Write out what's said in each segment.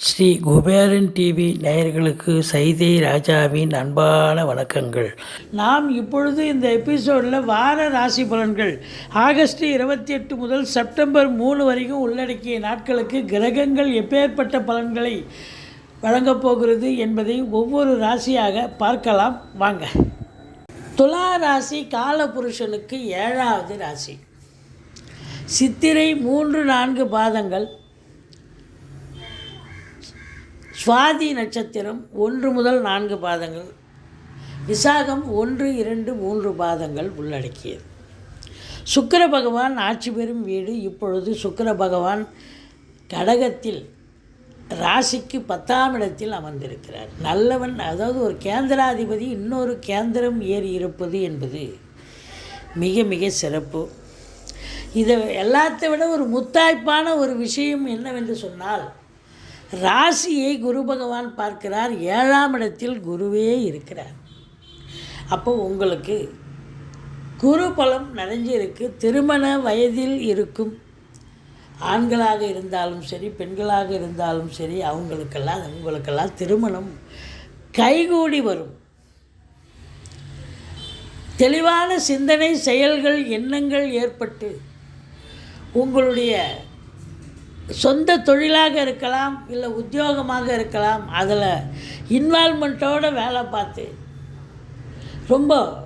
Sri Kuberan TV நேயர்களுக்கு சைதை ராஜாவின் அன்பான வணக்கங்கள். நாம் இப்பொழுது இந்த எபிசோடில் வார ராசி பலன்கள். ஆகஸ்ட் இருபத்தி எட்டு முதல் செப்டம்பர் மூணு வரைக்கும் உள்ளடக்கிய நாட்களுக்கு கிரகங்கள் எப்பேற்பட்ட பலன்களை வழங்கப் போகிறது என்பதை ஒவ்வொரு ராசியாக பார்க்கலாம். வாங்க. துலா ராசி காலபுருஷனுக்கு ஏழாவது ராசி. சித்திரை மூன்று நான்கு பாதங்கள் சுவாதி நட்சத்திரம் ஒன்று முதல் நான்கு பாதங்கள் விசாகம் ஒன்று இரண்டு மூன்று பாதங்கள் உள்ளடக்கியது. சுக்கர பகவான் ஆட்சி பெறும் வீடு இப்பொழுது சுக்கர பகவான் கடகத்தில் ராசிக்கு பத்தாம் இடத்தில் அமர்ந்திருக்கிறார். நல்லவன் அதாவது ஒரு கேந்திராதிபதி இன்னொரு கேந்திரம் ஏறி இருப்பது என்பது மிக மிக சிறப்பு. இதை எல்லாத்தை விட ஒரு முத்தாய்ப்பான ஒரு விஷயம் என்னவென்று சொன்னால் ராசியை குரு பகவான் பார்க்கிறார். ஏழாம் இடத்தில் குருவே இருக்கிறார். அப்போ உங்களுக்கு குரு பலம் நிறைஞ்சிருக்கு திருமண வயதில் இருக்கும். ஆண்களாக இருந்தாலும் சரி பெண்களாக இருந்தாலும் சரி அவங்களுக்கெல்லாம் உங்களுக்கெல்லாம் திருமணம் கைகூடி வரும். தெளிவான சிந்தனை செயல்கள் எண்ணங்கள் ஏற்பட்டு உங்களுடைய சொந்த தொழிலாக இருக்கலாம் இல்லை உத்தியோகமாக இருக்கலாம் அதில் இன்வால்மெண்ட்டோடு வேலை பார்த்து ரொம்ப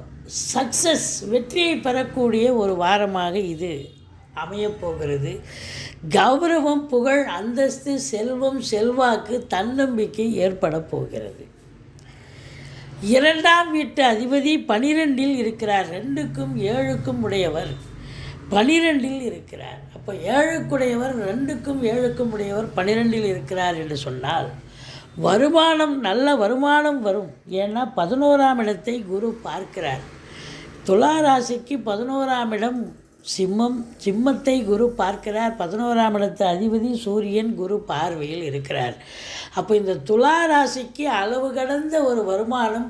சக்ஸஸ் வெற்றியை பெறக்கூடிய ஒரு வாரமாக இது அமையப்போகிறது கௌரவம் புகழ் அந்தஸ்து செல்வம் செல்வாக்கு தன்னம்பிக்கை ஏற்பட போகிறது. இரண்டாம் வீட்டு அதிபதி பனிரெண்டில் இருக்கிறார். ரெண்டுக்கும் ஏழுக்கும் உடையவர். பனிரெண்டில் இருக்கிறார். அப்போ ஏழுக்குடையவர் ரெண்டுக்கும் ஏழுக்கும் உடையவர் பனிரெண்டில் இருக்கிறார் என்று சொன்னால் வருமானம் நல்ல வருமானம் வரும். ஏன்னா பதினோராம் இடத்தை குரு பார்க்கிறார். துலா ராசிக்கு பதினோராம் இடம் சிம்மம் சிம்மத்தை குரு பார்க்கிறார். பதினோராம் இடத்து அதிபதி சூரியன் குரு பார்வையில் இருக்கிறார். அப்போ இந்த துலா ராசிக்கு அளவு கடந்த ஒரு வருமானம்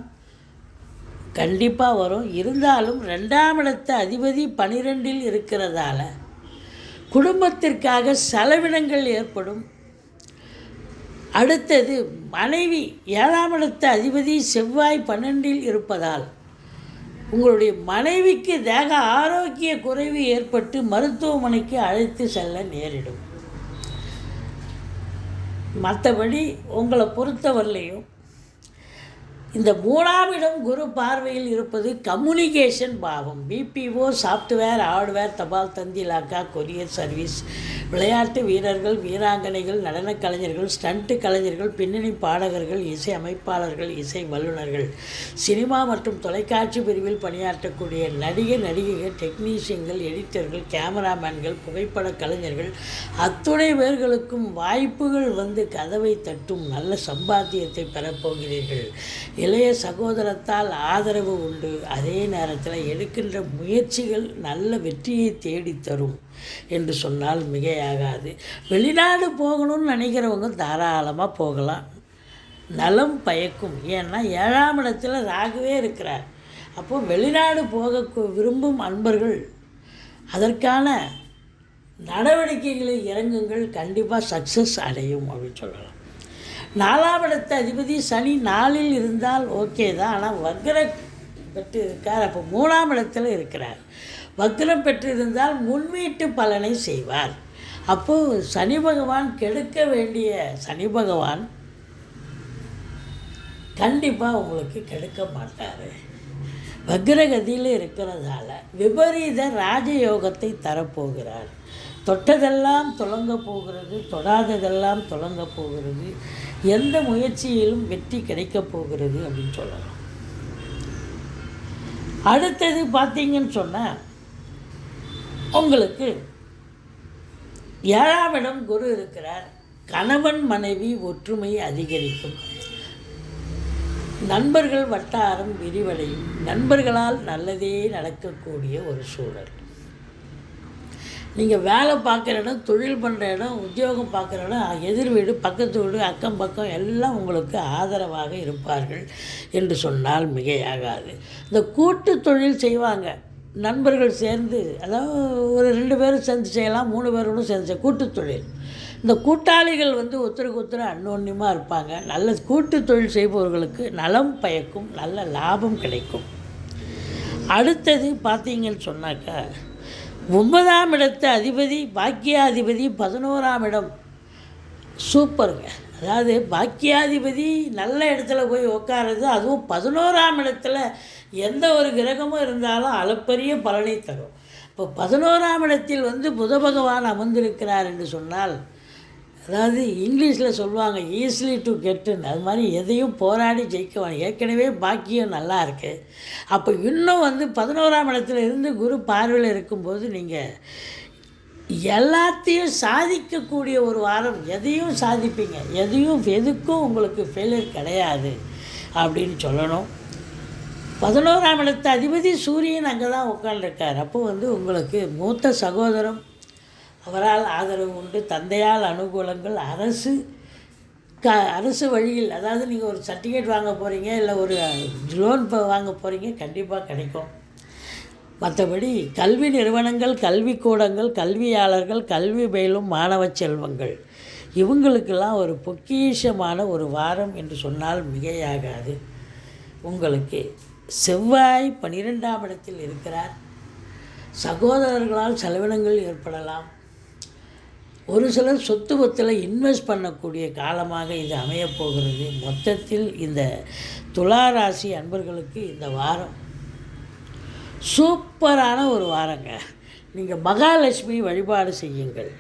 கண்டிப்பாக வரும். இருந்தாலும் ரெண்டாம் இடத்து அதிபதி பனிரெண்டில் இருக்கிறதால குடும்பத்திற்காக செலவினங்கள் ஏற்படும். அடுத்தது மனைவி ஏழாம் இடத்து அதிபதி செவ்வாய் பன்னெண்டில் இருப்பதால் உங்களுடைய மனைவிக்கு தேக ஆரோக்கிய குறைவு ஏற்பட்டு மருத்துவமனைக்கு அழைத்து செல்ல நேரிடும். மற்றபடி உங்களை பொறுத்தவரையிலையும் இந்த மூணாவிடம் குரு பார்வையில் இருப்பது கம்யூனிகேஷன் பாவம். பிபிஓ சாஃப்ட்வேர் ஹார்ட்வேர் தபால் தந்தி லாக்கா கொரியர் சர்வீஸ் விளையாட்டு வீரர்கள் வீராங்கனைகள் நடனக் கலைஞர்கள் ஸ்டண்ட்டு கலைஞர்கள் பின்னணி பாடகர்கள் இசை அமைப்பாளர்கள் இசை வல்லுநர்கள். சினிமா மற்றும் தொலைக்காட்சி பிரிவில் பணியாற்றக்கூடிய நடிகர் நடிகைகள் டெக்னீஷியன்கள் எடிட்டர்கள் கேமராமேன்கள் புகைப்பட கலைஞர்கள் அத்துணை பேர்களுக்கும் வாய்ப்புகள் வந்து கதவை தட்டும் நல்ல சம்பாத்தியத்தை பெறப்போகிறீர்கள் இளைய சகோதரத்தால் ஆதரவு உண்டு. அதே நேரத்தில் எடுக்கின்ற முயற்சிகள் நல்ல வெற்றியை தேடித்தரும் என்று சொன்னால் மிகையாகாது. வெளிநாடு போகணும்னு நினைக்கிறவங்க தாராளமாக போகலாம். நலம் பயக்கும். ஏன்னா ஏழாம் இடத்துல ராகுவே இருக்கிறார். அப்போது வெளிநாடு போக விரும்பும் அன்பர்கள் அதற்கான நடவடிக்கைகளில் இறங்குங்கள். கண்டிப்பாக சக்ஸஸ் அடையும் அப்படின்னு சொல்லலாம். நாலாம் இடத்த அதிபதி சனி நாளில் இருந்தால் ஓகே தான். ஆனால் வக்ர பெற்று இருக்கார் அப்போ மூணாம் இடத்துல இருக்கிறார். வக்ரம் பெற்றிருந்தால் முன்வீட்டு பலனை செய்வார். அப்போது சனி பகவான் கெடுக்க வேண்டிய சனி பகவான் கண்டிப்பாக உங்களுக்கு கெடுக்க மாட்டார். வக்ரகதியில் இருக்கிறதால விபரீத ராஜயோகத்தை தரப்போகிறார். தொட்டதெல்லாம் தொடங்க போகிறது தொடாததெல்லாம் தொடங்க போகிறது எந்த முயற்சியிலும் வெற்றி கிடைக்கப் போகிறது அப்படின்னு சொல்லலாம். அடுத்தது பார்த்தீங்கன்னு சொன்னால் உங்களுக்கு ஏழாம் இடம் குரு இருக்கிறார். கணவன் மனைவி ஒற்றுமை அதிகரிக்கும். நண்பர்கள் வட்டாரம் விரிவடையும். நண்பர்களால் நல்லதே நடக்கக்கூடிய ஒரு சூழல். நீங்கள் வேலை பார்க்குற இடம் தொழில் பண்ணுற இடம் உத்தியோகம் பார்க்குற இடம் எதிர் வீடு பக்கத்து வீடு அக்கம் பக்கம் எல்லாம் உங்களுக்கு ஆதரவாக இருப்பார்கள் என்று சொன்னால் மிகையாகாது. இந்த கூட்டு தொழில் செய்வாங்க. நண்பர்கள் சேர்ந்து அதாவது ஒரு ரெண்டு பேரும் சேர்ந்து செய்யலாம் மூணு பேரோடும் சேர்ந்து செய்யலாம் கூட்டு தொழில். இந்த கூட்டாளிகள் வந்து ஒருத்தருக்கு ஒருத்தர் அன்னோன்யமாக இருப்பாங்க. நல்ல கூட்டு தொழில் செய்பவர்களுக்கு நலம் பயக்கும் நல்ல லாபம் கிடைக்கும். அடுத்தது பார்த்தீங்கன்னு சொன்னாக்கா ஒன்பதாம் இடத்து அதிபதி பாக்கியாதிபதி பதினோராம் இடம். சூப்பருங்க. அதாவது பாக்கியாதிபதி நல்ல இடத்துல போய் உட்காருது அதுவும் பதினோராம் இடத்துல எந்த ஒரு கிரகமும் இருந்தாலும் அளப்பரிய பலனை தரும். இப்போ பதினோராம் இடத்தில் வந்து புத பகவான் அமர்ந்திருக்கிறார் என்று சொன்னால் அதாவது இங்கிலீஷில் சொல்லுவாங்க ஈஸிலி டு கெட்டுன்னு அது மாதிரி எதையும் போராடி ஜெயிக்குவாங்க ஏற்கனவே பாக்கியம் நல்லா இருக்குது அப்போ இன்னும் வந்து பதினோராம் இடத்துல இருந்து குரு பார்வையில் இருக்கும்போது நீங்கள் எல்லாத்தையும் சாதிக்கக்கூடிய ஒரு வாரம் எதையும் சாதிப்பீங்க. எதையும் எதுக்கும் உங்களுக்கு ஃபெயிலியர் கிடையாது அப்படின்னு சொல்லணும். பதினோராம் இடத்து அதிபதி சூரியன் அங்கே தான் உட்காந்துருக்கார் அப்போ வந்து உங்களுக்கு மூத்த சகோதரம் அவரால் ஆதரவு உண்டு. தந்தையால் அனுகூலங்கள் அரசு க அரசு வழியில் அதாவது நீங்கள் ஒரு சர்டிஃபிகேட் வாங்க போகிறீங்க இல்லை ஒரு லோன் வாங்க போகிறீங்க கண்டிப்பாக கிடைக்கும். மற்றபடி கல்வி நிறுவனங்கள் கல்விக்கூடங்கள் கல்வியாளர்கள் கல்வி பயிலும் மாணவ செல்வங்கள். இவங்களுக்கெல்லாம் ஒரு பொக்கிஷமான ஒரு வாரம் என்று சொன்னால் மிகையாகாது. உங்களுக்கு செவ்வாய் பன்னிரெண்டாம் இடத்தில் இருக்கிறார். சகோதரர்களால் செலவினங்கள் ஏற்படலாம். ஒரு சிலர் சொத்து பத்தில் இன்வெஸ்ட் பண்ணக்கூடிய காலமாக இது அமையப் போகிறது. மொத்தத்தில் இந்த துலா ராசி அன்பர்களுக்கு இந்த வாரம் சூப்பரான ஒரு வாரங்க. நீங்கள் மகாலட்சுமி வழிபாடு செய்யுங்கள்.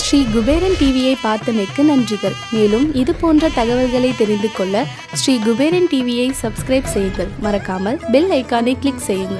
ஸ்ரீ குபேரன் டிவியை பார்த்தமைக்கு நன்றிகள். மேலும் இது போன்ற தகவல்களை தெரிந்து கொள்ள ஸ்ரீ குபேரன் டிவியை சப்ஸ்கிரைப் செய்யுங்கள். மறக்காமல் பெல் ஐக்கானை கிளிக் செய்யுங்கள்.